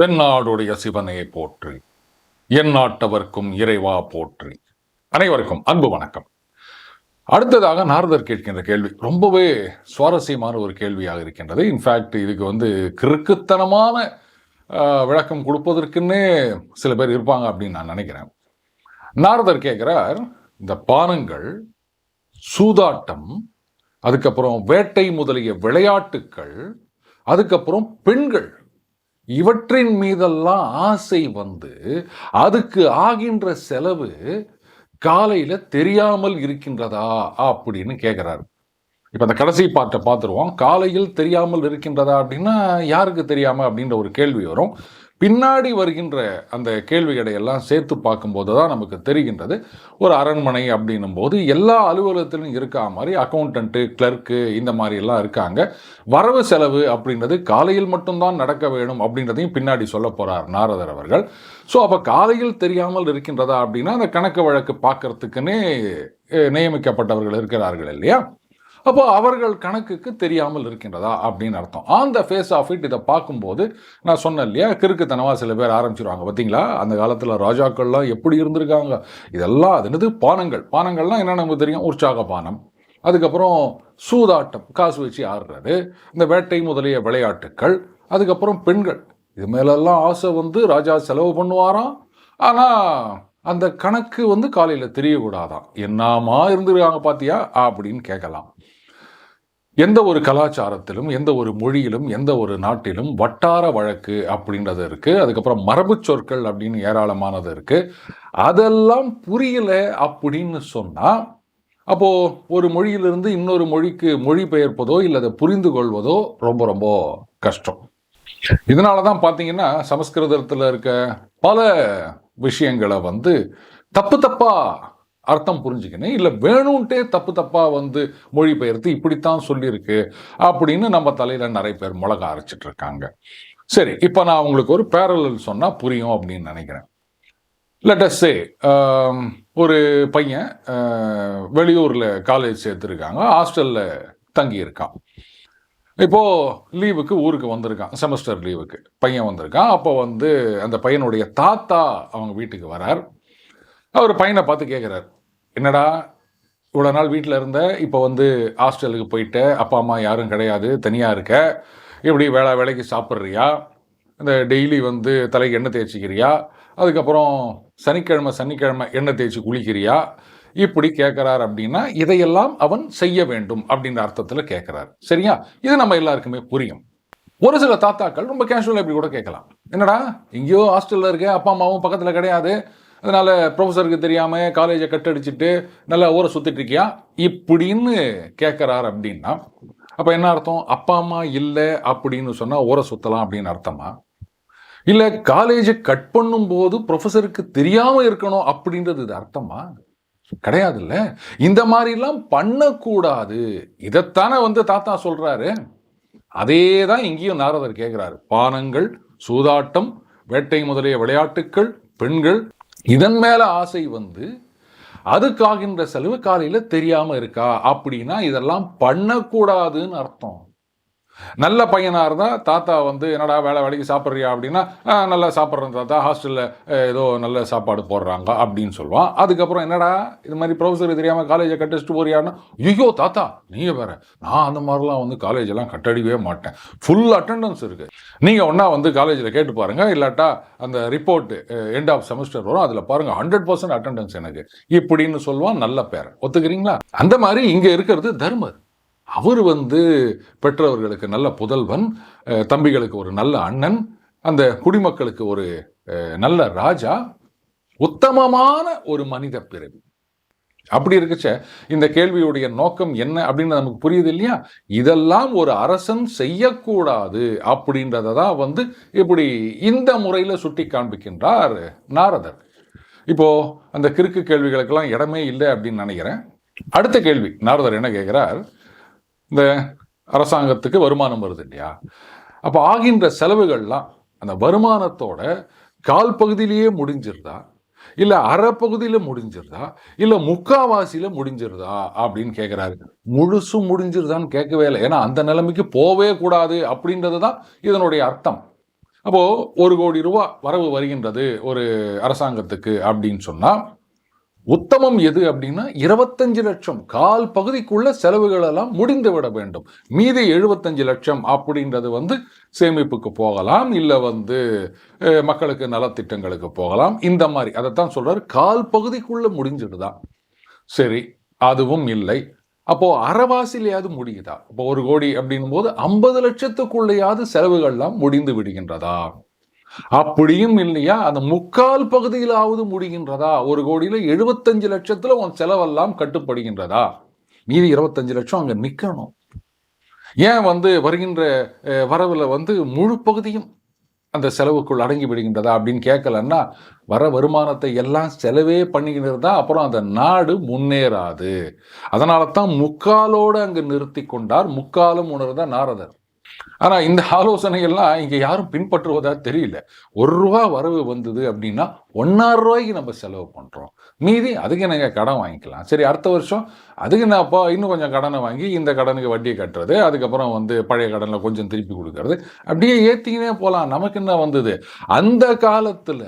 தென்னாடுடைய சிவனையை போற்றி என் நாட்டவர்க்கும் இறைவா போற்றி. அனைவருக்கும் அன்பு வணக்கம். அடுத்ததாக நாரதர் கேட்கின்ற கேள்வி ரொம்பவே சுவாரஸ்யமான ஒரு கேள்வியாக இருக்கின்றது. இன்ஃபேக்ட் இதுக்கு வந்து கிறுக்குத்தனமான விளக்கம் கொடுப்பதற்குன்னே சில பேர் இருப்பாங்க அப்படின்னு நான் நினைக்கிறேன். நாரதர் கேட்கிறார் இந்த பானங்கள் சூதாட்டம் அதுக்கப்புறம் வேட்டை முதலிய விளையாட்டுக்கள் அதுக்கப்புறம் பெண்கள் இவற்றின் மீதெல்லாம் ஆசை வந்து அதுக்கு ஆகின்ற செலவு காலையில் தெரியாமல் இருக்கின்றதா அப்படின்னு கேட்குறாரு இப்போ அந்த கடைசி பாட்டை பார்த்துருவோம். காலையில் தெரியாமல் இருக்கின்றதா அப்படின்னா யாருக்கு தெரியாமல் அப்படின்ற ஒரு கேள்வி வரும். பின்னாடி வருகின்ற அந்த கேள்விகளை எல்லாம் சேர்த்து பார்க்கும்போது தான் நமக்கு தெரிகின்றது. ஒரு அரண்மனை அப்படின்னும் போது எல்லா அலுவலகத்திலும் இருக்கா மாதிரி அக்கௌண்டன்ட்டு கிளர்க்கு இந்த மாதிரி எல்லாம் இருக்காங்க. வரவு செலவு அப்படின்றது காலையில் மட்டும்தான் நடக்க வேணும் அப்படின்றதையும் பின்னாடி சொல்ல போகிறார் நாரதர் அவர்கள். ஸோ அப்போ காலையில் தெரியாமல் இருக்கின்றதா அப்படின்னா அந்த கணக்கு வழக்கு பார்க்கறதுக்குன்னே நியமிக்கப்பட்டவர்கள் இருக்கிறார்கள் இல்லையா? அப்போ அவர்கள் கணக்குக்கு தெரியாமல் இருக்கின்றதா அப்படின்னு அர்த்தம். On the face of it இதை பார்க்கும்போது நான் சொன்னேன் இல்லையா கிறுக்குத்தனமாக சில பேர் ஆரம்பிச்சிருவாங்க. பார்த்தீங்களா? அந்த காலத்தில் ராஜாக்கள்லாம் எப்படி இருந்திருக்காங்க? இதெல்லாம் அது என்னது? பானங்கள். பானங்கள்லாம் என்ன நமக்கு தெரியும்? உற்சாக பானம். அதுக்கப்புறம் சூதாட்டம் காசு வச்சு ஆடுறது. இந்த வேட்டை முதலிய விளையாட்டுக்கள். அதுக்கப்புறம் பெண்கள். இது மேலெல்லாம் ஆசை வந்து ராஜா செலவு பண்ணுவாராம். ஆனால் அந்த கணக்கு வந்து காலையில் தெரியக்கூடாதான். என்னமா இருந்திருக்காங்க பார்த்தியா அப்படின்னு கேட்கலாம். எந்த ஒரு கலாச்சாரத்திலும் எந்த ஒரு மொழியிலும் எந்த ஒரு நாட்டிலும் வட்டார வழக்கு அப்படின்றது இருக்குது அதுக்கப்புறம் மரபு சொற்கள் அப்படின்னு ஏராளமானது இருக்குது அதெல்லாம் புரியல அப்படின்னு சொன்னால் அப்போது ஒரு மொழியிலிருந்து இன்னொரு மொழிக்கு மொழிபெயர்ப்பதோ இல்லை அதை புரிந்து கொள்வதோ ரொம்ப ரொம்ப கஷ்டம். இதனால தான் பார்த்தீங்கன்னா சமஸ்கிருதத்தில் இருக்க பல விஷயங்களை வந்து தப்பு தப்பாக அர்த்தம் புரிஞ்சுக்கணும் இல்லை வேணும்ன்ட்டே தப்பு தப்பாக வந்து மொழிபெயர்த்து இப்படித்தான் சொல்லியிருக்கு அப்படின்னு நம்ம தலையில் நிறைய பேர் மிளக அரைச்சிட்டு இருக்காங்க சரி இப்போ நான் உங்களுக்கு ஒரு பேரலல் சொன்னால் புரியும் அப்படின்னு நினைக்கிறேன். லெட்டஸ்டே ஒரு பையன் வெளியூரில் காலேஜ் சேர்த்துருக்காங்க. ஹாஸ்டலில் தங்கி இருக்கான் இப்போ லீவுக்கு ஊருக்கு வந்திருக்கான். செமஸ்டர் லீவுக்கு பையன் வந்திருக்கான். அப்போ வந்து அந்த பையனுடைய தாத்தா அவங்க வீட்டுக்கு வரார். அவர் பையனை பார்த்து கேட்குறாரு என்னடா இவ்வளோ நாள் வீட்டில் இருந்த இப்போ வந்து ஹாஸ்டலுக்கு போயிட்ட அப்பா அம்மா யாரும் கிடையாது தனியாக இருக்க இப்படி வேலை வேலைக்கு சாப்பிட்றியா? இந்த டெய்லி வந்து தலைக்கு எண்ணெய் தேய்ச்சிக்கிறியா? அதுக்கப்புறம் சனிக்கிழமை சனிக்கிழமை எண்ணெய் தேய்ச்சி குளிக்கிறியா? இப்படி கேட்குறார் அப்படின்னா இதையெல்லாம் அவன் செய்ய வேண்டும் அப்படின்ற அர்த்தத்தில் கேட்குறாரு சரியா? இது நம்ம எல்லாருக்குமே புரியும். ஒரு சில தாத்தாக்கள் ரொம்ப கேஷுவலாக இப்படி கூட கேட்கலாம். என்னடா எங்கேயோ ஹாஸ்டலில் இருக்க அப்பா அம்மாவும் பக்கத்தில் கிடையாது. அதனால் ப்ரொஃபஸருக்கு தெரியாமல் காலேஜை கட்டடிச்சிட்டு நல்லா ஊரை சுற்றிட்டுருக்கியா இப்படின்னு கேட்குறாரு அப்படின்னா அப்போ என்ன அர்த்தம்? அப்பா அம்மா இல்லை அப்படின்னு சொன்னால் ஊரை சுற்றலாம் அப்படின்னு அர்த்தமா? இல்லை காலேஜை கட் பண்ணும்போது ப்ரொஃபஸருக்கு தெரியாமல் இருக்கணும் அப்படின்றது இது அர்த்தமா? கிடையாதுல்ல. இந்த மாதிரிலாம் பண்ணக்கூடாது. இதைத்தானே வந்து தாத்தா சொல்கிறாரு அதே தான் இங்கேயும் நாரதர் கேட்குறாரு. பானங்கள் சூதாட்டம் வேட்டை முதலிய விளையாட்டுக்கள் பெண்கள் இதன் மேலே ஆசை வந்து அதுக்காகின்ற செலவு காலையில் தெரியாமல் இருக்கா? அப்படின்னா இதெல்லாம் பண்ணக்கூடாதுன்னு அர்த்தம். நல்ல பையனா இருந்தால் தாத்தா வந்து என்னடா வேலை வேலைக்கு சாப்பிட்றியா? அப்படின்னா நல்லா சாப்பிட்றேன் தாத்தா. ஹாஸ்டல்ல ஏதோ நல்ல சாப்பாடு போடுறாங்க அப்படின்னு சொல்லுவான். அதுக்கப்புறம் என்னடா இது மாதிரி ப்ரொஃபஸர் தெரியாமல் காலேஜை கட்டடிச்சிட்டு போறியான்னா? ஐயோ தாத்தா நீங்க வேற. நான் அந்த மாதிரிலாம் வந்து காலேஜ் எல்லாம் கட்டடிக்கவே மாட்டேன். ஃபுல் அட்டெண்டன்ஸ் இருக்கு. நீங்க ஒன்றா வந்து காலேஜில் கேட்டு பாருங்க. இல்லாட்டா அந்த ரிப்போர்ட்டு எண்ட் ஆஃப் செமஸ்டர் வரும். அதில் பாருங்க ஹண்ட்ரட் பர்சன்ட் அட்டெண்டன்ஸ் எனக்கு. இப்படின்னு சொல்லுவான் நல்ல பேர் ஒத்துக்கிறீங்களா? அந்த மாதிரி இங்கே இருக்கிறது தர்மர். அவர் வந்து பெற்றவர்களுக்கு நல்ல புதல்வன் தம்பிகளுக்கு ஒரு நல்ல அண்ணன் அந்த குடிமக்களுக்கு ஒரு நல்ல ராஜா உத்தமமான ஒரு மனித பிறவி. அப்படி இருக்கச்ச. இந்த கேள்வியுடைய நோக்கம் என்ன அப்படின்னு நமக்கு புரியுது இல்லையா? இதெல்லாம் ஒரு அரசன் செய்யக்கூடாது அப்படின்றத தான் வந்து இப்படி இந்த முறையில் சுட்டி காண்பிக்கின்றார் நாரதர். இப்போ அந்த கிறுக்கு கேள்விகளுக்கெல்லாம் இடமே இல்லை அப்படின்னு நினைக்கிறேன். அடுத்த கேள்வி நாரதர் என்ன கேட்கிறார்? இந்த அரசாங்கத்துக்கு வருமானம் வருது இல்லையா? அப்போ ஆகின்ற செலவுகள்லாம் அந்த வருமானத்தோட கால் பகுதியிலேயே முடிஞ்சிருதா? இல்லை அரை பகுதியில் முடிஞ்சிருதா? இல்லை முக்காவாசியில் முடிஞ்சிருதா? அப்படின்னு கேட்குறாரு முழுசும் முடிஞ்சிருதான்னு கேட்கவே இல்லை. ஏன்னா அந்த நிலைமைக்கு போவே கூடாது அப்படின்றது தான் இதனுடைய அர்த்தம். அப்போது ஒரு கோடி ரூபா வரவு வருகின்றது ஒரு அரசாங்கத்துக்கு அப்படின்னு சொன்னால் உத்தமம் எது அப்படின்னா இருபத்தஞ்சு லட்சம். கால் பகுதிக்குள்ள செலவுகள் எல்லாம் முடிந்து விட வேண்டும். மீதி எழுபத்தஞ்சு லட்சம் அப்படின்றது வந்து சேமிப்புக்கு போகலாம். இல்லை வந்து மக்களுக்கு நலத்திட்டங்களுக்கு போகலாம். இந்த மாதிரி. அதைத்தான் சொல்றாரு. கால் பகுதிக்குள்ள முடிஞ்சிடுதான் சரி அதுவும் இல்லை. அப்போ அறவாசிலையாவது முடியுதா? இப்போ ஒரு கோடி அப்படின்னும் போது ஐம்பது லட்சத்துக்குள்ளேயாவது செலவுகள்லாம் முடிந்து விடுகின்றதா? அப்படியும் இல்லையா? அந்த முக்கால் பகுதியிலாவது முடிகின்றதா? ஒரு கோடியில எழுபத்தஞ்சு லட்சத்தில் உன் செலவெல்லாம் கட்டுப்படுகின்றதா? மீதி இருபத்தஞ்சு லட்சம் அங்கே நிற்கணும் ஏன் வந்து வருகின்ற வரவில் வந்து முழு பகுதியும் அந்த செலவுக்குள் அடங்கி விடுகின்றதா அப்படின்னு கேட்கலன்னா வர வருமானத்தை எல்லாம் செலவே பண்ணிக்கிட்டு அப்புறம் அந்த நாடு முன்னேறாது. அதனால தான் முக்காலோடு அங்கு நிறுத்தி கொண்டார் முக்காலும் உணர்ந்த நாரதர். ஆனால் இந்த ஆலோசனைகள்லாம் இங்கே யாரும் பின்பற்றுவதா தெரியல. ஒரு ரூபா வரவு வந்தது அப்படின்னா ஒன்னாறு ரூபாய்க்கு நம்ம செலவு பண்ணுறோம் மீதி அதுக்கு நீங்கள் கடன் வாங்கிக்கலாம். சரி அடுத்த வருஷம் அதுக்கு என்னப்பா இன்னும் கொஞ்சம் கடனை வாங்கி இந்த கடனுக்கு வட்டியை கட்டுறது அதுக்கப்புறம் வந்து பழைய கடனில் கொஞ்சம் திருப்பி கொடுக்கறது அப்படியே ஏத்திக்கினே போகலாம் நமக்கு என்ன வந்தது? அந்த காலத்தில்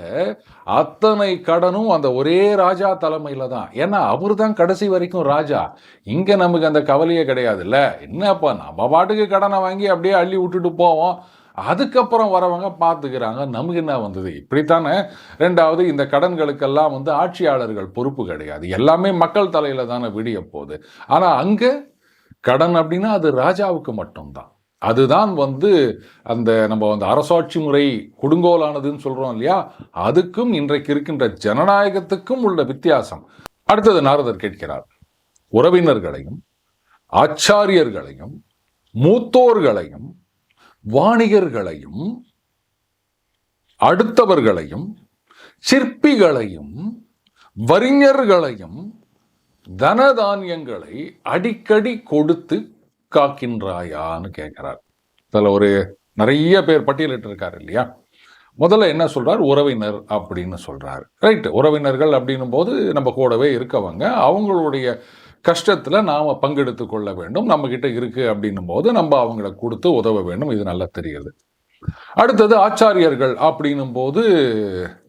அத்தனை கடனும் அந்த ஒரே ராஜா தலைமையில் தான். ஏன்னா அவர் தான் கடைசி வரைக்கும் ராஜா. இங்கே நமக்கு அந்த கவலையே கிடையாதுல்ல. என்னப்பா நம்ம பாட்டுக்கு கடனை வாங்கி அப்படியே அள்ளி விட்டுட்டு போவோம். அதுக்கப்புறம் வரவங்க பார்த்துக்கிறாங்க. நமக்கு என்ன வந்தது? இப்படித்தானே? ரெண்டாவது இந்த கடன்களுக்கெல்லாம் வந்து ஆட்சியாளர்கள் பொறுப்பு கிடையாது. எல்லாமே மக்கள் தலையில் தானே விடிய போகுது. ஆனால் அங்கே கடன் அப்படின்னா அது ராஜாவுக்கு மட்டும்தான். அதுதான் வந்து அந்த நம்ம வந்து அரசாட்சி முறை கொடுங்கோலானதுன்னு சொல்கிறோம் இல்லையா? அதுக்கும் இன்றைக்கு இருக்கின்ற ஜனநாயகத்துக்கும் உள்ள வித்தியாசம். அடுத்தது நாரதர் கேட்கிறார். உறவினர்களையும் ஆச்சாரியர்களையும் மூத்தோர்களையும் வாணிகர்களையும் அடுத்தவர்களையும் சிற்பிகளையும் வரிஞர்களையும் தனதானியங்களை அடிக்கடி கொடுத்து காக்கின்றாயான்னு கேட்கிறார். இதில் ஒரு நிறைய பேர் பட்டியலிட்டிருக்காரு இல்லையா? முதல்ல என்ன சொல்கிறார் உறவினர் அப்படின்னு சொல்கிறார் ரைட் உறவினர்கள் அப்படின்னும் போது நம்ம கூடவே இருக்கவங்க அவங்களுடைய கஷ்டத்தில் நாம் பங்கெடுத்து கொள்ள வேண்டும். நம்மக்கிட்ட இருக்குது அப்படின்னும் போது நம்ம அவங்கள கொடுத்து உதவ வேண்டும். இது நல்லா தெரியுது. அடுத்தது ஆச்சாரியர்கள் அப்படின்னும் போது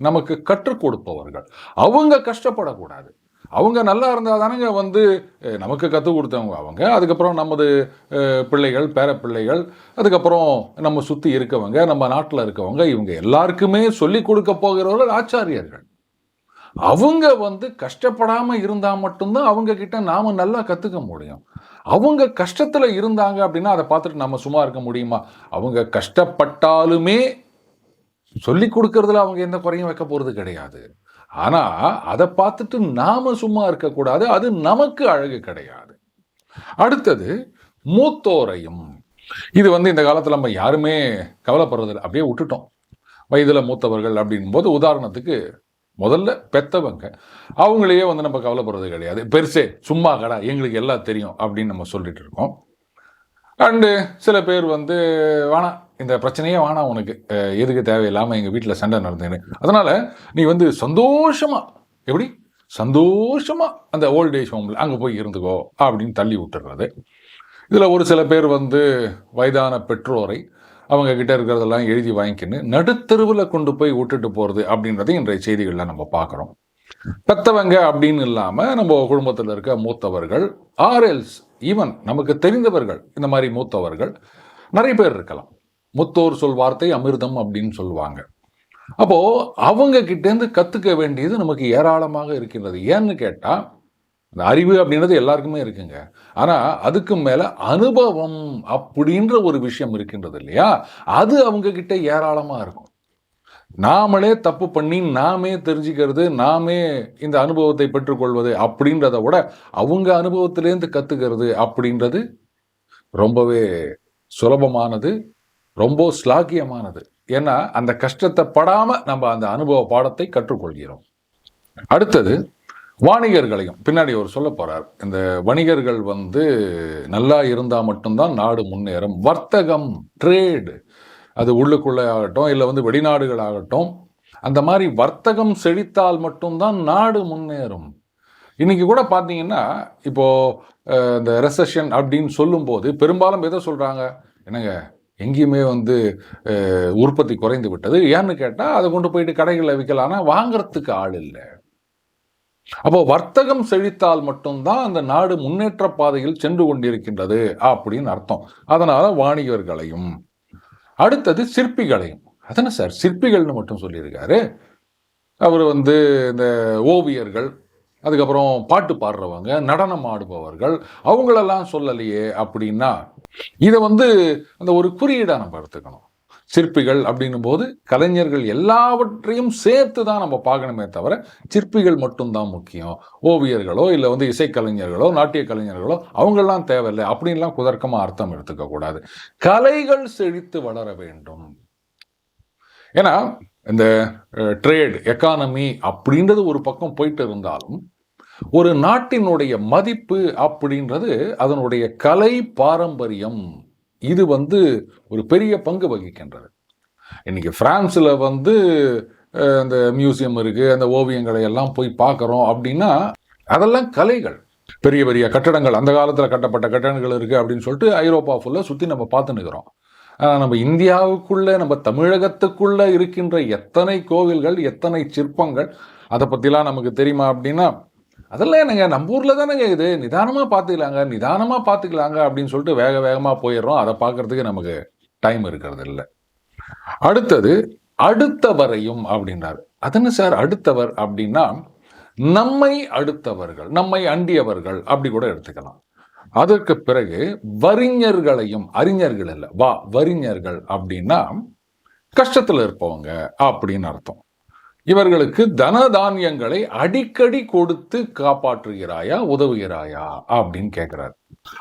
நமக்கு கற்றுக் கொடுப்பவர்கள். அவங்க கஷ்டப்படக்கூடாது. அவங்க நல்லா இருந்தால் தானேங்க வந்து நமக்கு கற்றுக் கொடுத்தவங்க அவங்க. அதுக்கப்புறம் நமது பிள்ளைகள் பேரப்பிள்ளைகள் அதுக்கப்புறம் நம்ம சுற்றி இருக்கவங்க நம்ம நாட்டில் இருக்கவங்க இவங்க எல்லாருக்குமே சொல்லி கொடுக்க போகிறவர்கள் ஆச்சாரியர்கள். அவங்க வந்து கஷ்டப்படாமல் இருந்தால் மட்டும்தான் அவங்க கிட்ட நல்லா கற்றுக்க முடியும். அவங்க கஷ்டத்தில் இருந்தாங்க அப்படின்னா அதை பார்த்துட்டு நம்ம சும்மா இருக்க முடியுமா? அவங்க கஷ்டப்பட்டாலுமே சொல்லி கொடுக்கறதுல அவங்க எந்த குறையும் வைக்க போகிறது கிடையாது. ஆனால் அதை பார்த்துட்டு நாம் சும்மா இருக்கக்கூடாது. அது நமக்கு அழகு கிடையாது. அடுத்தது மூத்தோரையும். இது வந்து இந்த காலத்தில் நம்ம யாருமே கவலைப்படுறதில்லை அப்படியே விட்டுட்டோம். வயதில் மூத்தவர்கள் அப்படின் போது உதாரணத்துக்கு முதல்ல பெத்தவங்க. அவங்களையே வந்து நம்ம கவலைப்படுறது கிடையாது. பெருசே சும்மா கடா எங்களுக்கு எல்லாம் தெரியும் அப்படின்னு நம்ம சொல்லிட்டு இருக்கோம். அண்டு சில பேர் வந்து வேணாம் இந்த பிரச்சனையே வேணாம் உனக்கு. எதுக்கு தேவையில்லாமல் எங்கள் வீட்டில் சண்டை நடந்தேன்னு. அதனால் நீ வந்து சந்தோஷமாக எப்படி? சந்தோஷமா அந்த ஓல்ட் ஏஜ் ஹோமில் அங்கே போய் இருந்துக்கோ அப்படின்னு தள்ளி விட்டுறது இதில் ஒரு சில பேர் வந்து வயதான பெற்றோரை அவங்க கிட்ட இருக்கிறதெல்லாம் எழுதி வாங்கிக்கின்னு நடுத்தெருவில் கொண்டு போய் விட்டுட்டு போகிறது அப்படின்றதை இன்றைய செய்திகளில் நம்ம பார்க்குறோம். பெத்தவங்க அப்படின்னு இல்லாமல் நம்ம குடும்பத்தில் இருக்க மூத்தவர்கள் ஆர்எல்ஸ் ஈவன் நமக்கு தெரிந்தவர்கள் இந்த மாதிரி மூத்தவர்கள் நிறைய பேர் இருக்கலாம். முத்தோர் சொல் வார்த்தை அமிர்தம் அப்படின்னு சொல்லுவாங்க. அப்போது அவங்க கிட்டேருந்து கற்றுக்க வேண்டியது நமக்கு ஏராளமாக இருக்கின்றது. ஏன்னு கேட்டால் அந்த அறிவு அப்படின்றது எல்லாருக்குமே இருக்குங்க. ஆனால் அதுக்கு மேலே அனுபவம் அப்படின்ற ஒரு விஷயம் இருக்கின்றது இல்லையா? அது அவங்கக்கிட்ட ஏராளமாக இருக்கும். நாமளே தப்பு பண்ணி நாமே தெரிஞ்சுக்கிறது நாமே இந்த அனுபவத்தை பெற்றுக்கொள்வது அப்படின்றத விட அவங்க அனுபவத்திலேருந்து கற்றுக்கிறது அப்படின்றது ரொம்பவே சுலபமானது ரொம்ப ஸ்லாக்கியமானது. ஏன்னா அந்த கஷ்டத்தை படாமல் நம்ம அந்த அனுபவ பாடத்தை கற்றுக்கொள்கிறோம். அடுத்தது வாணிகர்களையும் பின்னாடி அவர் சொல்ல போறார் இந்த வணிகர்கள் வந்து நல்லா இருந்தால் மட்டும்தான் நாடு முன்னேறும். வர்த்தகம் ட்ரேடு அது உள்ளுக்குள்ளே ஆகட்டும் இல்லை வந்து வெளிநாடுகள் ஆகட்டும் அந்த மாதிரி வர்த்தகம் செழித்தால் மட்டும்தான் நாடு முன்னேறும். இன்னைக்கு கூட பார்த்தீங்கன்னா இப்போ இந்த ரெசஷன் அப்படின்னு சொல்லும்போது பெரும்பாலும் எதை சொல்கிறாங்க என்னங்க எங்கேயுமே வந்து உற்பத்தி குறைந்து விட்டது. ஏன்னு கேட்டால் அதை கொண்டு போயிட்டு கடைகளில் விற்கலாம்னா வாங்கிறதுக்கு ஆள் இல்லை. அப்போ வர்த்தகம் செழித்தால் மட்டும்தான் அந்த நாடு முன்னேற்ற பாதையில் சென்று கொண்டிருக்கின்றது அப்படின்னு அர்த்தம். அதனால வாணிகர்களையும் அடுத்தது சிற்பிகளையும். அதானே சார்? சிற்பிகள்னு மட்டும் சொல்லியிருக்காரு. அவர் வந்து இந்த ஓவியர்கள் அதுக்கப்புறம் பாட்டு பாடுறவங்க நடனம் ஆடுபவர்கள் அவங்களெல்லாம் சொல்லலையே அப்படின்னா இதை வந்து அந்த ஒரு குறியீடாக நம்ம எடுத்துக்கணும். சிற்பிகள் அப்படின்னும் போது கலைஞர்கள் எல்லாவற்றையும் சேர்த்து தான் நம்ம பார்க்கணுமே தவிர சிற்பிகள் மட்டும்தான் முக்கியம். ஓவியர்களோ இல்லை வந்து இசைக்கலைஞர்களோ நாட்டிய கலைஞர்களோ அவங்கெல்லாம் தேவையில்லை. அப்படின்லாம் குதர்க்கமாக அர்த்தம் எடுத்துக்கக்கூடாது கலைகள் செழித்து வளர வேண்டும். ஏன்னா இந்த ட்ரேட் எக்கானமி அப்படின்றது ஒரு பக்கம் போயிட்டு இருந்தாலும் ஒரு நாட்டினுடைய மதிப்பு அப்படின்றது அதனுடைய கலை பாரம்பரியம். இது வந்து ஒரு பெரிய பங்கு வகிக்கின்றது. இன்றைக்கி ஃப்ரான்ஸில் வந்து அந்த மியூசியம் இருக்குது அந்த ஓவியங்களை எல்லாம் போய் பார்க்குறோம் அப்படின்னா அதெல்லாம் கலைகள். பெரிய பெரிய கட்டடங்கள் அந்த காலத்தில் கட்டப்பட்ட கட்டடங்கள் இருக்குது அப்படின்னு சொல்லிட்டு ஐரோப்பா ஃபுல்லாக சுற்றி நம்ம பார்த்து ஆனால் நம்ம இந்தியாவுக்குள்ளே நம்ம தமிழகத்துக்குள்ளே இருக்கின்ற எத்தனை கோவில்கள் எத்தனை சிற்பங்கள் அதை பற்றிலாம் நமக்கு தெரியுமா அப்படின்னா அதெல்லாம் என்னங்க? நம்ம ஊரில் தானேங்க இது. நிதானமாக பார்த்துக்கலாங்க நிதானமாக பார்த்துக்கலாங்க அப்படின்னு சொல்லிட்டு வேக வேகமாக போயிடுறோம். அதை பார்க்கறதுக்கு நமக்கு டைம் இருக்கிறது இல்லை அடுத்தது அடுத்தவரையும் அப்படின்றார். அதென்ன சார்? அடுத்தவர் அப்படின்னா நம்மை அடுத்தவர்கள் நம்மை அண்டியவர்கள் அப்படி கூட எடுத்துக்கலாம். அதற்கு பிறகு வரிஞர்களையும் அறிஞர்கள் இல்லை வா வரிஞர்கள் அப்படின்னா கஷ்டத்தில் இருப்பவங்க அப்படின்னு அர்த்தம். இவர்களுக்கு தனதானியங்களை அடிக்கடி கொடுத்து காப்பாற்றுகிறாயா உதவுகிறாயா அப்படின்னு கேட்கிறார்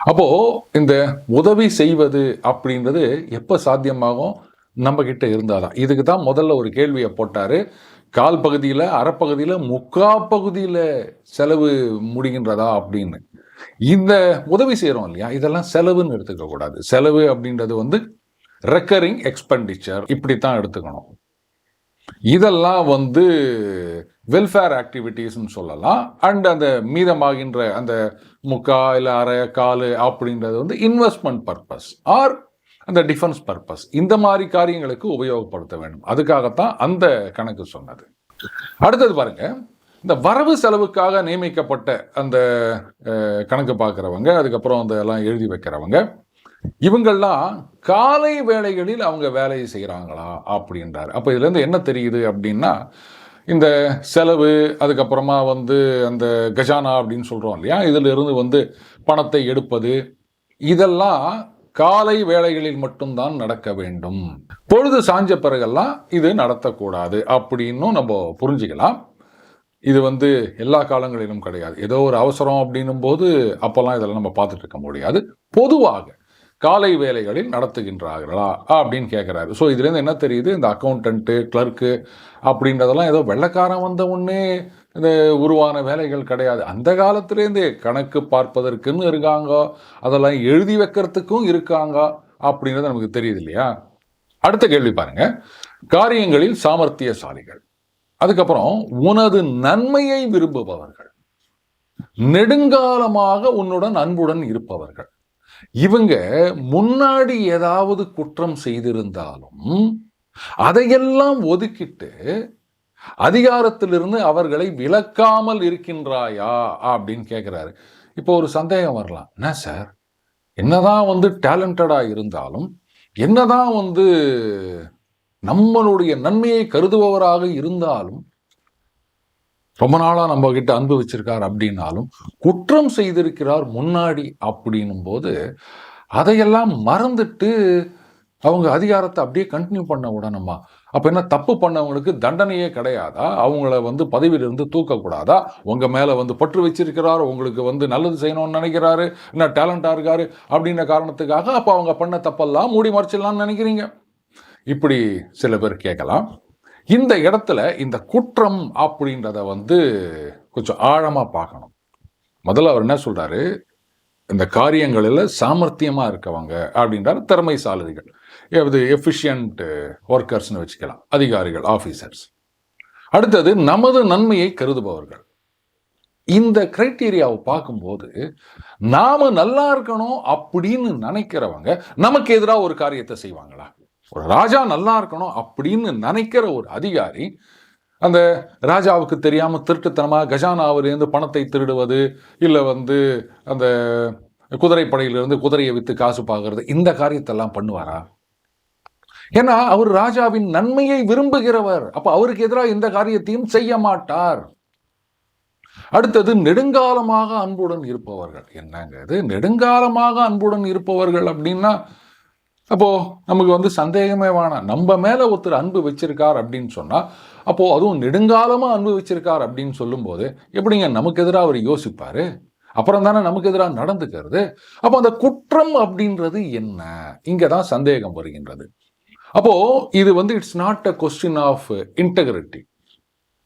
அப்போ இந்த உதவி செய்வது அப்படின்றது எப்ப சாத்தியமாகும்? நம்ம கிட்ட இருந்தாதான். இதுக்கு தான் முதல்ல ஒரு கேள்வியை போட்டாரு. கால் பகுதியில் அறப்பகுதியில் முக்கா பகுதியில் செலவு முடிகின்றதா அப்படின்னு. இந்த உதவி செய்கிறோம் இல்லையா? இதெல்லாம் செலவுன்னு எடுத்துக்க கூடாது செலவு அப்படின்றது வந்து ரெக்கரிங் எக்ஸ்பெண்டிச்சர் இப்படித்தான் எடுத்துக்கணும். இதெல்லாம் வந்து வெல்ஃபேர் ஆக்டிவிட்டீஸ்னு சொல்லலாம். அண்ட் அந்த மீதமாகின்ற அந்த முக்கா இல்லை அரை காலு அப்படின்றது வந்து இன்வெஸ்ட்மெண்ட் பர்பஸ் ஆர் அந்த டிஃபென்ஸ் பர்பஸ் இந்த மாதிரி காரியங்களுக்கு உபயோகப்படுத்த வேண்டும். அதுக்காகத்தான் அந்த கணக்கு சொன்னது. அடுத்தது பாருங்க. இந்த வரவு செலவுக்காக நியமிக்கப்பட்ட அந்த கணக்கு பார்க்குறவங்க அதுக்கப்புறம் அந்த எல்லாம் எழுதி வைக்கிறவங்க இவங்கள்லாம் காலை வேளைகளில் அவங்க வேலையை செய்கிறாங்களா அப்படின்றார். அப்போ இதுலேருந்து என்ன தெரியுது அப்படின்னா இந்த செலவு அதுக்கப்புறமா வந்து அந்த கஜானா அப்படின்னு சொல்கிறோம் இல்லையா? இதிலிருந்து வந்து பணத்தை எடுப்பது இதெல்லாம் காலை வேளைகளில் மட்டும்தான் நடக்க வேண்டும். பொழுது சாஞ்ச பிறகெல்லாம் இது நடத்தக்கூடாது அப்படின்னும் நம்ம புரிஞ்சுக்கலாம். இது வந்து எல்லா காலங்களிலும் கிடையாது. ஏதோ ஒரு அவசரம் அப்படின்னும் போது அப்போல்லாம் இதெல்லாம் நம்ம பார்த்துட்டு இருக்க முடியாது. பொதுவாக காலை வேலைகளில் நடத்துகின்றார்களா? அப்படின்னு கேட்குறாரு ஸோ இதுலேருந்து என்ன தெரியுது? இந்த அக்கௌண்டன்ட்டு கிளர்க்கு அப்படின்றதெல்லாம் ஏதோ வெள்ளைக்காரன் வந்த உடனே இந்த உருவான வேலைகள் கிடையாது. அந்த காலத்திலேருந்தே கணக்கு பார்ப்பதற்குன்னு இருக்காங்க. அதெல்லாம் எழுதி வைக்கிறதுக்கும் இருக்காங்க அப்படின்றது நமக்கு தெரியுது இல்லையா? அடுத்த கேள்வி பாருங்க. காரியங்களில் சாமர்த்தியசாலிகள். அதுக்கப்புறம் உனது நன்மையை விரும்புபவர்கள். நெடுங்காலமாக உன்னுடன் அன்புடன் இருப்பவர்கள். இவங்க முன்னாடி ஏதாவது குற்றம் செய்திருந்தாலும் அதையெல்லாம் ஒதுக்கிட்டு அதிகாரத்திலிருந்து அவர்களை விலக்காமல் இருக்கின்றாயா அப்படின்னு கேட்குறாரு இப்போ ஒரு சந்தேகம் வரலாம். என்ன சார்? என்னதான் வந்து டேலண்டடாக இருந்தாலும் என்னதான் வந்து நம்மளுடைய நன்மையை கருதுபவராக இருந்தாலும் ரொம்ப நாளாக நம்ம கிட்ட அன்பு வச்சிருக்கார் அப்படின்னாலும் குற்றம் செய்திருக்கிறார் முன்னாடி அப்படின்னும் போது அதையெல்லாம் மறந்துட்டு அவங்க அதிகாரத்தை அப்படியே கண்டினியூ பண்ண விடணுமா அப்போ என்ன தப்பு பண்ணவங்களுக்கு தண்டனையே கிடையாதா? அவங்கள வந்து பதவியிலிருந்து தூக்கக்கூடாதா? உங்கள் மேலே வந்து பற்று வச்சிருக்கிறார் உங்களுக்கு வந்து நல்லது செய்யணும்னு நினைக்கிறாரு என்ன டேலண்ட்டாக இருக்காரு அப்படின்ற காரணத்துக்காக அப்போ அவங்க பண்ண தப்பெல்லாம் மூடி மறைச்சிடலாம்னு நினைக்கிறீங்க. இப்படி சில பேர் கேட்கலாம். இந்த இடத்துல இந்த குற்றம் அப்படின்றத வந்து கொஞ்சம் ஆழமாக பார்க்கணும். முதல்ல அவர் என்ன சொல்கிறாரு இந்த காரியங்களில் சாமர்த்தியமாக இருக்கவங்க அப்படின்றார் திறமைசாலிகள். இது எஃபிஷியன்ட் ஒர்க்கர்ஸ்னு வச்சுக்கலாம் அதிகாரிகள் ஆஃபீஸர்ஸ் அடுத்தது நமது நன்மையை கருதுபவர்கள். இந்த கிரைட்டீரியாவை பார்க்கும்போது நாம் நல்லா இருக்கணும் அப்படின்னு நினைக்கிறவங்க நமக்கு எதிராக ஒரு காரியத்தை செய்வாங்களா? ஒரு ராஜா நல்லா இருக்கணும் அப்படின்னு நினைக்கிற ஒரு அதிகாரி அந்த ராஜாவுக்கு தெரியாமல் திருட்டுத்தனமாக கஜானாவிலிருந்து பணத்தை திருடுவது இல்லை வந்து அந்த குதிரைப்படையிலிருந்து குதிரையை வித்து காசு பார்க்கறது இந்த காரியத்தெல்லாம் பண்ணுவாரா? ஏன்னா அவர் ராஜாவின் நன்மையை விரும்புகிறவர். அப்போ அவருக்கு எதிராக இந்த காரியத்தையும் செய்ய மாட்டார். அடுத்தது நெடுங்காலமாக அன்புடன் இருப்பவர்கள். என்னங்க இது நெடுங்காலமாக அன்புடன் இருப்பவர்கள் அப்படின்னா அப்போது நமக்கு வந்து சந்தேகமே வேணாம். நம்ம மேலே ஒருத்தர் அன்பு வச்சிருக்கார் அப்படின்னு சொன்னால் அப்போது அதுவும் நெடுங்காலமாக அன்பு வச்சிருக்கார் அப்படின்னு சொல்லும்போது எப்படிங்க நமக்கு எதிராக அவர் யோசிப்பார்? அப்புறம் தானே நமக்கு எதிராக நடந்துக்கிறது? அப்போ அந்த குற்றம் அப்படின்றது என்ன? இங்கே தான் சந்தேகம் வருகின்றது. அப்போ இது வந்து it's not a question of integrity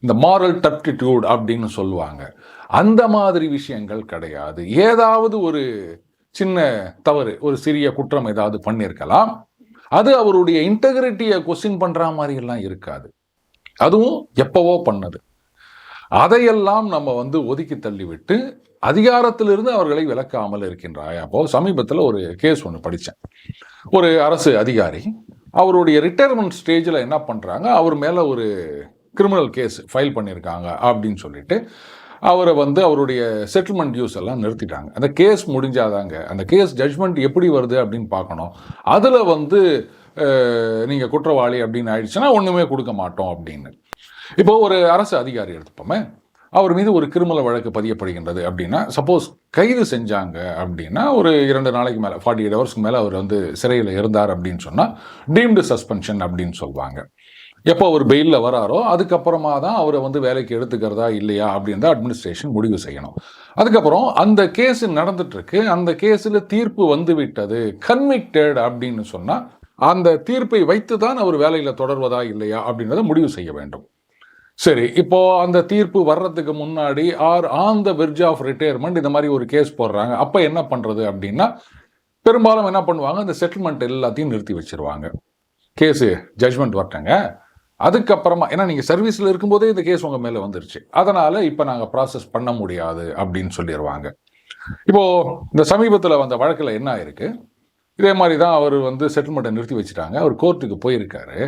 இந்த மாரல் டப்டிடியூட் அப்படின்னு சொல்லுவாங்க. அந்த மாதிரி விஷயங்கள் கிடையாது. ஏதாவது ஒரு சின்ன தவறு ஒரு சிறிய குற்றம் ஏதாவது பண்ணியிருக்கலாம் அது அவருடைய இன்டெகிரிட்டியை கொஸ்டின் பண்ணுற மாதிரியெல்லாம் இருக்காது. அதுவும் எப்பவோ பண்ணது. அதையெல்லாம் நம்ம வந்து ஒதுக்கி தள்ளிவிட்டு அதிகாரத்திலிருந்து அவர்களை விளக்காமல் இருக்கின்றாய்? அப்போ சமீபத்தில் ஒரு கேஸ் ஒன்று படித்தேன் ஒரு அரசு அதிகாரி அவருடைய ரிட்டையர்மெண்ட் ஸ்டேஜில் என்ன பண்ணுறாங்க அவர் மேலே ஒரு கிரிமினல் கேஸ் ஃபைல் பண்ணியிருக்காங்க அப்படின்னு சொல்லிட்டு அவரை வந்து அவருடைய செட்டில்மெண்ட் டியூஸ் எல்லாம் நிறுத்திட்டாங்க. அந்த கேஸ் முடிஞ்சாதாங்க. அந்த கேஸ் ஜட்ஜ்மெண்ட் எப்படி வருது அப்படின்னு பார்க்கணும். அதில் வந்து நீங்கள் குற்றவாளி அப்படின்னு ஆயிடுச்சுன்னா ஒன்றுமே கொடுக்க மாட்டோம் அப்படின்னு. இப்போ ஒரு அரசு அதிகாரி எடுத்துப்போமே. அவர் மீது ஒரு கிரிமினல் வழக்கு பதியப்படுகின்றது அப்படின்னா சப்போஸ் கைது செஞ்சாங்க அப்படின்னா ஒரு இரண்டு நாளைக்கு மேலே ஃபார்ட்டி எயிட் ஹவர்ஸ்க்கு மேலே அவர் வந்து சிறையில் இருந்தார் அப்படின்னு சொன்னால் டீம்டு சஸ்பென்ஷன் அப்படின்னு சொல்லுவாங்க எப்போ அவர் பெயிலில் வராரோ அதுக்கப்புறமா தான் அவரை வந்து வேலைக்கு எடுத்துக்கிறதா இல்லையா அப்படின்னு தான் அட்மினிஸ்ட்ரேஷன் முடிவு செய்யணும். அதுக்கப்புறம் அந்த கேஸ் நடந்துட்டுருக்கு. அந்த கேஸில் தீர்ப்பு வந்து விட்டது கன்விக்டட் அப்படின்னு சொன்னால் அந்த தீர்ப்பை வைத்து தான் அவர் வேலையில் தொடர்வதா இல்லையா அப்படின்றத முடிவு செய்ய வேண்டும். சரி இப்போ அந்த தீர்ப்பு வர்றதுக்கு முன்னாடி or on the verge of retirement இந்த மாதிரி ஒரு கேஸ் போடுறாங்க. அப்போ என்ன பண்ணுறது அப்படின்னா பெரும்பாலும் என்ன பண்ணுவாங்க? இந்த செட்டில்மெண்ட் எல்லாத்தையும் நிறுத்தி வச்சிருவாங்க. கேஸு ஜட்ஜ்மெண்ட் வரட்டங்க. அதுக்கப்புறமா ஏன்னா நீங்கள் சர்வீஸில் இருக்கும்போதே இந்த கேஸ் உங்கள் மேலே வந்துருச்சு. அதனால் இப்போ நாங்கள் ப்ராசஸ் பண்ண முடியாது அப்படின்னு சொல்லிடுவாங்க இப்போது இந்த சமீபத்தில் வந்த வழக்கில் என்ன ஆயிருக்கு? இதே மாதிரி தான் அவர் வந்து செட்டில்மெண்ட்டை நிறுத்தி வச்சுட்டாங்க. அவர் கோர்ட்டுக்கு போயிருக்காரு.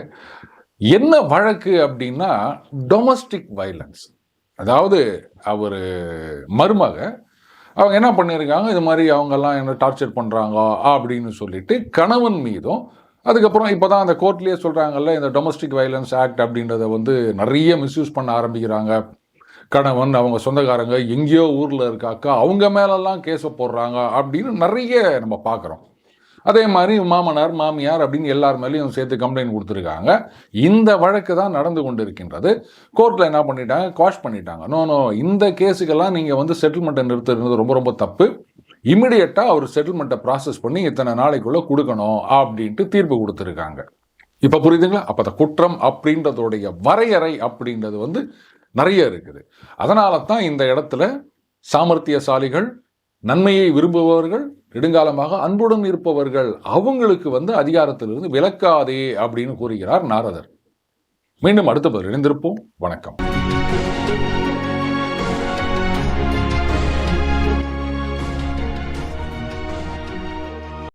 என்ன வழக்கு அப்படின்னா டொமஸ்டிக் வைலன்ஸ் அதாவது அவர் மருமக அவங்க என்ன பண்ணியிருக்காங்க? இது மாதிரி அவங்கெல்லாம் என்ன டார்ச்சர் பண்ணுறாங்க அப்படின்னு சொல்லிட்டு கணவன் மீதும் அதுக்கப்புறம் இப்போ தான் அந்த கோர்ட்லேயே சொல்கிறாங்கல்ல இந்த டொமஸ்டிக் வைலன்ஸ் ஆக்ட் அப்படின்றத வந்து நிறைய மிஸ்யூஸ் பண்ண ஆரம்பிக்கிறாங்க. கணவன் அவங்க சொந்தக்காரங்க எங்கேயோ ஊரில் இருக்காக்கா அவங்க மேலெல்லாம் கேஸை போடுறாங்க அப்படின்னு நிறைய நம்ம பார்க்குறோம். அதே மாதிரி மாமனார் மாமியார் அப்படின்னு எல்லார் மேலேயும் சேர்த்து கம்ப்ளைண்ட் கொடுத்துருக்காங்க. இந்த வழக்கு தான் நடந்து கொண்டு இருக்கின்றது கோர்ட்டில் என்ன பண்ணிட்டாங்க? குவாஷ் பண்ணிட்டாங்க. நோ நோ இந்த கேஸுக்கெல்லாம் நீங்கள் வந்து செட்டில்மெண்ட்டை நிறுத்துறது ரொம்ப ரொம்ப தப்பு. இமிடியட்டாக அவர் செட்டில்மெண்ட்டை ப்ராசஸ் பண்ணி இத்தனை நாளைக்குள்ளே கொடுக்கணும் அப்படின்ட்டு தீர்ப்பு கொடுத்துருக்காங்க. இப்போ புரியுதுங்களா? அப்போ அந்த குற்றம் அப்படின்றதோடைய வரையறை அப்படின்றது வந்து நிறைய இருக்குது. அதனால தான் இந்த இடத்துல சாமர்த்தியசாலிகள் நன்மையை விரும்புபவர்கள் நெடுங்காலமாக அன்புடன் இருப்பவர்கள் அவங்களுக்கு வந்து அதிகாரத்திலிருந்து விலக்காதே அப்படின்னு கூறுகிறார் நாரதர். மீண்டும் அடுத்த பதில் இணைந்திருப்போம். வணக்கம்.